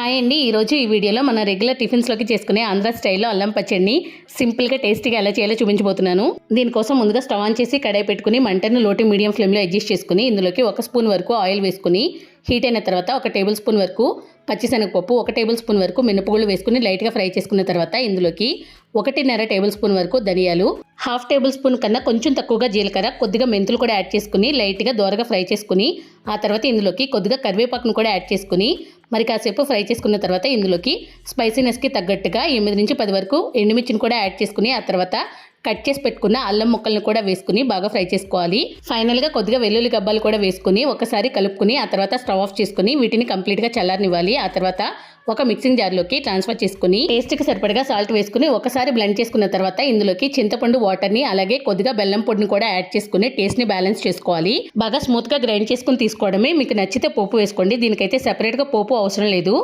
Hi అండి. ఈరోజు ఈ వీడియోలో మన రెగ్యులర్ టిఫిన్స్లోకి చేసుకునే ఆంధ్ర స్టైల్లో అల్లం పచ్చడిని సింపుల్గా టేస్టీగా ఎలా చేయాలో చూపించబోతున్నాను. దీనికోసం ముందుగా స్టవ్ ఆన్ చేసి కడాయి పెట్టుకుని మంటను లోటు మీడియం ఫ్లేమ్లో అడ్జస్ట్ చేసుకుని ఇందులోకి ఒక స్పూన్ వరకు ఆయిల్ వేసుకుని హీట్ అయిన తర్వాత ఒక టేబుల్ స్పూన్ వరకు పచ్చిశనగపప్పు ఒక టేబుల్ స్పూన్ వరకు మినపగుళ్ళు వేసుకుని లైట్గా ఫ్రై చేసుకున్న తర్వాత ఇందులోకి ఒకటిన్నర టేబుల్ స్పూన్ వరకు ధనియాలు హాఫ్ టేబుల్ స్పూన్ కన్నా కొంచెం తక్కువగా జీలకర్ర కొద్దిగా మెంతులు కూడా యాడ్ చేసుకుని లైట్గా దోరగా ఫ్రై చేసుకుని ఆ తర్వాత ఇందులోకి కొద్దిగా కరివేపాకును కూడా యాడ్ చేసుకుని మరి కాసేపు ఫ్రై చేసుకున్న తర్వాత ఇందులోకి స్పైసీనెస్కి తగ్గట్టుగా ఎనిమిది నుంచి పది వరకు ఎండుమిర్చిని కూడా యాడ్ చేసుకుని ఆ తర్వాత కట్ చేసి పెట్టుకున్న అల్లం ముక్కలను కూడా వేసుకుని బాగా ఫ్రై చేసుకోవాలి. ఫైనల్గా కొద్దిగా వెల్లుల్లి గబ్బాలు కూడా వేసుకుని ఒకసారి కలుపుకుని ఆ తర్వాత స్టవ్ ఆఫ్ చేసుకుని వీటిని కంప్లీట్గా చల్లారనివ్వాలి. ఆ తర్వాత ఒక మిక్సింగ్ జార్లోకి ట్రాన్స్ఫర్ చేసుకుని టేస్ట్కి సరిపడగా సాల్ట్ వేసుకుని ఒకసారి బ్లెండ్ చేసుకున్న తర్వాత ఇందులోకి చింతపండు వాటర్ని అలాగే కొద్దిగా బెల్లం పొడిని కూడా యాడ్ చేసుకుని టేస్ట్ని బ్యాలెన్స్ చేసుకోవాలి. బాగా స్మూత్గా గ్రైండ్ చేసుకుని తీసుకోవడమే. మీకు నచ్చితే పోపు వేసుకోండి. దీనికైతే సెపరేట్గా పోపు అవసరం లేదు.